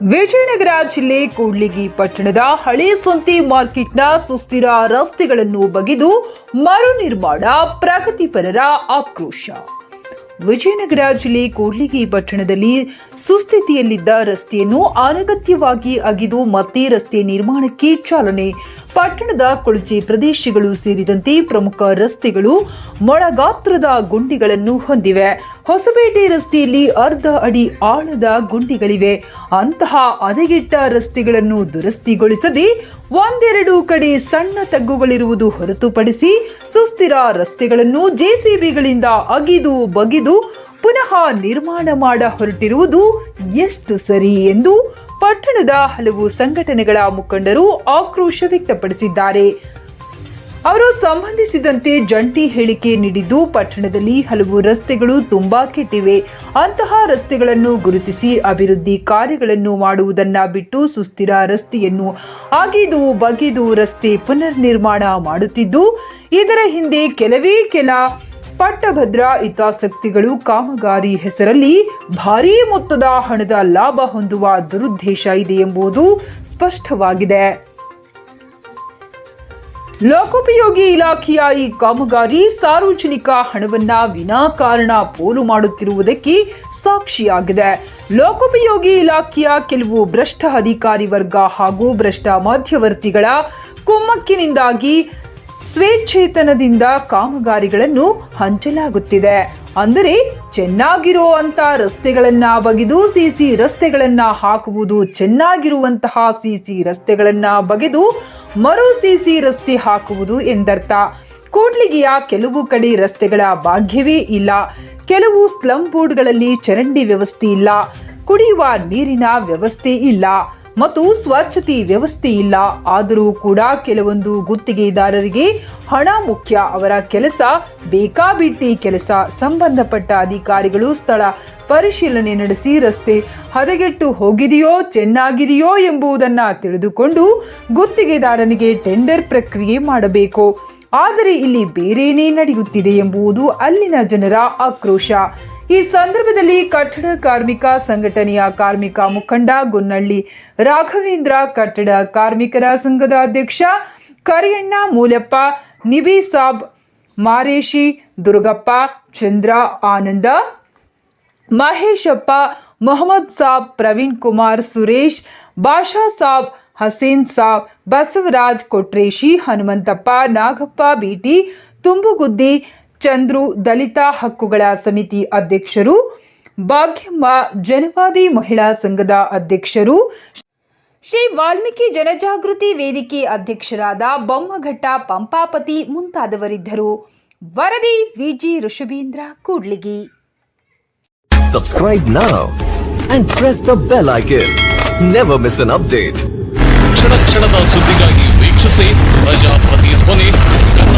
ವಿಜಯನಗರ ಜಿಲ್ಲೆ ಕೂಡ್ಲಿಗಿ ಪಟ್ಟಣದ ಹಳೆ ಸಂತೆ ಮಾರ್ಕೆಟ್ನ ಸುಸ್ಥಿರ ರಸ್ತೆಗಳನ್ನು ಬಗೆದು ಮರು ನಿರ್ಮಾಣ ಪ್ರಗತಿಪರರ ಆಕ್ರೋಶ. ವಿಜಯನಗರ ಜಿಲ್ಲೆ ಕೂಡ್ಲಿಗಿ ಪಟ್ಟಣದಲ್ಲಿ ಸುಸ್ಥಿತಿಯಲ್ಲಿದ್ದ ರಸ್ತೆಯನ್ನು ಅನಗತ್ಯವಾಗಿ ಅಗಿದು ಮತ್ತೆ ರಸ್ತೆ ನಿರ್ಮಾಣಕ್ಕೆ ಚಾಲನೆ ಪಟ್ಟಣದ ಕೊಳಚೆ ಪ್ರದೇಶಗಳು ಸೇರಿದಂತೆ ಪ್ರಮುಖ ರಸ್ತೆಗಳು ಮೊಳಗಾತ್ರದ ಗುಂಡಿಗಳನ್ನು ಹೊಂದಿವೆ. ಹೊಸಪೇಟೆ ರಸ್ತೆಯಲ್ಲಿ ಅರ್ಧ ಅಡಿ ಆಳದ ಗುಂಡಿಗಳಿವೆ. ಅಂತಹ ಹದಗೆಟ್ಟ ರಸ್ತೆಗಳನ್ನು ದುರಸ್ತಿಗೊಳಿಸದೆ ಒಂದೆರಡು ಕಡೆ ಸಣ್ಣ ತಗ್ಗುಗಳಿರುವುದು ಹೊರತುಪಡಿಸಿ ಸುಸ್ಥಿರ ರಸ್ತೆಗಳನ್ನು ಜೆಸಿಬಿಗಳಿಂದ ಅಗಿದು ಬಗಿದು ಪುನಃ ನಿರ್ಮಾಣ ಮಾಡ ಹೊರಟಿರುವುದು ಎಷ್ಟು ಸರಿ ಎಂದು ಪಟ್ಟಣದ ಹಲವು ಸಂಘಟನೆಗಳ ಮುಖಂಡರು ಆಕ್ರೋಶ ವ್ಯಕ್ತಪಡಿಸಿದ್ದಾರೆ. ಅವರು ಸಂಬಂಧಿಸಿದಂತೆ ಜಂಟಿ ಹೇಳಿಕೆ ನೀಡಿದ್ದು, ಪಟ್ಟಣದಲ್ಲಿ ಹಲವು ರಸ್ತೆಗಳು ತುಂಬಾ ಕೆಟ್ಟಿವೆ. ಅಂತಹ ರಸ್ತೆಗಳನ್ನು ಗುರುತಿಸಿ ಅಭಿವೃದ್ಧಿ ಕಾರ್ಯಗಳನ್ನು ಮಾಡುವುದನ್ನ ಬಿಟ್ಟು ಸುಸ್ಥಿರ ರಸ್ತೆಯನ್ನು ಅಗಿದು ಬಗೆದು ರಸ್ತೆ ಪುನರ್ ನಿರ್ಮಾಣ ಮಾಡುತ್ತಿದ್ದು, ಇದರ ಹಿಂದೆ ಕೆಲವೇ ಕೆಲ ಪಟ್ಟಭದ್ರ ಹಿತಾಸಕ್ತಿಗಳು ಕಾಮಗಾರಿ ಹೆಸರಲ್ಲಿ ಭಾರೀ ಮೊತ್ತದ ಹಣದ ಲಾಭ ಹೊಂದುವ ದುರುದ್ದೇಶ ಇದೆ ಎಂಬುದು ಸ್ಪಷ್ಟವಾಗಿದೆ. ಲೋಕೋಪಯೋಗಿ ಇಲಾಖೆಯ ಈ ಕಾಮಗಾರಿ ಸಾರ್ವಜನಿಕ ಹಣವನ್ನ ವಿನಾಕಾರಣ ಪೋಲು ಮಾಡುತ್ತಿರುವುದಕ್ಕೆ ಸಾಕ್ಷಿಯಾಗಿದೆ. ಲೋಕೋಪಯೋಗಿ ಇಲಾಖೆಯ ಕೆಲವು ಭ್ರಷ್ಟ ಅಧಿಕಾರಿ ವರ್ಗ ಹಾಗೂ ಭ್ರಷ್ಟ ಮಧ್ಯವರ್ತಿಗಳ ಕುಮ್ಮಕ್ಕಿನಿಂದಾಗಿ ಸ್ವೇಚ್ಛೇತನದಿಂದ ಕಾಮಗಾರಿಗಳನ್ನು ಹಂಚಲಾಗುತ್ತಿದೆ. ಅಂದರೆ ಚೆನ್ನಾಗಿರುವಂತ ರಸ್ತೆಗಳನ್ನ ಬಗೆದು ಸಿಸಿ ರಸ್ತೆಗಳನ್ನ ಹಾಕುವುದು, ಚೆನ್ನಾಗಿರುವಂತಹ ಸಿಸಿ ರಸ್ತೆಗಳನ್ನ ಬಗೆದು ಮರು ಸಿಸಿ ರಸ್ತೆ ಹಾಕುವುದು ಎಂದರ್ಥ. ಕೂಡ್ಲಿಗೆಯ ಕೆಲವು ಕಡೆ ರಸ್ತೆಗಳ ಭಾಗ್ಯವೇ ಇಲ್ಲ. ಕೆಲವು ಸ್ಲಂ ಬೋರ್ಡ್ಗಳಲ್ಲಿ ಚರಂಡಿ ವ್ಯವಸ್ಥೆ ಇಲ್ಲ. ಕುಡಿಯುವ ನೀರಿನ ವ್ಯವಸ್ಥೆ ಇಲ್ಲ. ಮತ್ತು ಸ್ವಚ್ಛತೆ ವ್ಯವಸ್ಥೆ ಇಲ್ಲ ಆದರೂ ಕೂಡ ಕೆಲವೊಂದು ಗುತ್ತಿಗೆದಾರರಿಗೆ ಹಣ ಮುಖ್ಯ. ಅವರ ಕೆಲಸ ಬೇಕಾಬಿಟ್ಟಿ ಕೆಲಸ. ಸಂಬಂಧಪಟ್ಟ ಅಧಿಕಾರಿಗಳು ಸ್ಥಳ ಪರಿಶೀಲನೆ ನಡೆಸಿ ರಸ್ತೆ ಹದಗೆಟ್ಟು ಹೋಗಿದೆಯೋ, ಚೆನ್ನಾಗಿದೆಯೋ ಎಂಬುದನ್ನು ತಿಳಿದುಕೊಂಡು ಗುತ್ತಿಗೆದಾರನಿಗೆ ಟೆಂಡರ್ ಪ್ರಕ್ರಿಯೆ ಮಾಡಬೇಕು. ಆದರೆ ಇಲ್ಲಿ ಬೇರೇನೇ ನಡೆಯುತ್ತಿದೆ ಎಂಬುದು ಅಲ್ಲಿನ ಜನರ ಆಕ್ರೋಶ. ಈ ಸಂದರ್ಭದಲ್ಲಿ ಕಟ್ಟಡ ಕಾರ್ಮಿಕ ಸಂಘಟನೆಯ ಕಾರ್ಮಿಕ ಮುಖಂಡ ಗುನ್ನಳ್ಳಿ ರಾಘವೇಂದ್ರ ಕಟ್ಟಡ ಕಾರ್ಮಿಕರ ಸಂಘದ ಅಧ್ಯಕ್ಷ ಕರಿಯಣ್ಣ ಮೂಲಪ್ಪ, ನಿಬಿ ಸಾಬ್, ಮಾರೇಶಿ, ದುರ್ಗಪ್ಪ, ಚಂದ್ರ ಆನಂದ, ಮಹೇಶಪ್ಪ, ಮೊಹಮ್ಮದ್ ಸಾಬ್, ಪ್ರವೀಣ್ ಕುಮಾರ್, ಸುರೇಶ್ ಬಾಷಾ ಸಾಬ್, ಹಸೀನ್ ಸಾಬ್, ಬಸವರಾಜ್ ಕೊಟ್ರೇಶಿ, ಹನುಮಂತಪ್ಪ, ನಾಗಪ್ಪ ಬಿಟಿ ತುಂಬುಗುದ್ದಿ ಚಂದ್ರು ದಲಿತ ಹಕ್ಕುಗಳ ಸಮಿತಿ ಅಧ್ಯಕ್ಷರು ಭಾಗ್ಯಮ್ಮ ಜನವಾದಿ ಮಹಿಳಾ ಸಂಘದ ಅಧ್ಯಕ್ಷರು ಶ್ರೀ ವಾಲ್ಮೀಕಿ ಜನಜಾಗೃತಿ ವೇದಿಕೆ ಅಧ್ಯಕ್ಷರಾದ ಬೊಮ್ಮಘಟ್ಟ ಪಂಪಾಪತಿ ಮುಂತಾದವರಿದ್ದರು ವರದಿ Viji Rishabhindra Kudligi subscribe now and press the bell icon. Never miss an update. ಕ್ಷಣ ಕ್ಷಣದ ಸುದ್ದಿಗಾಗಿ ವೀಕ್ಷಿಸಿ ಪ್ರಜಾಪ್ರತಿ ಧ್ವನಿ ಕನ್ನಡ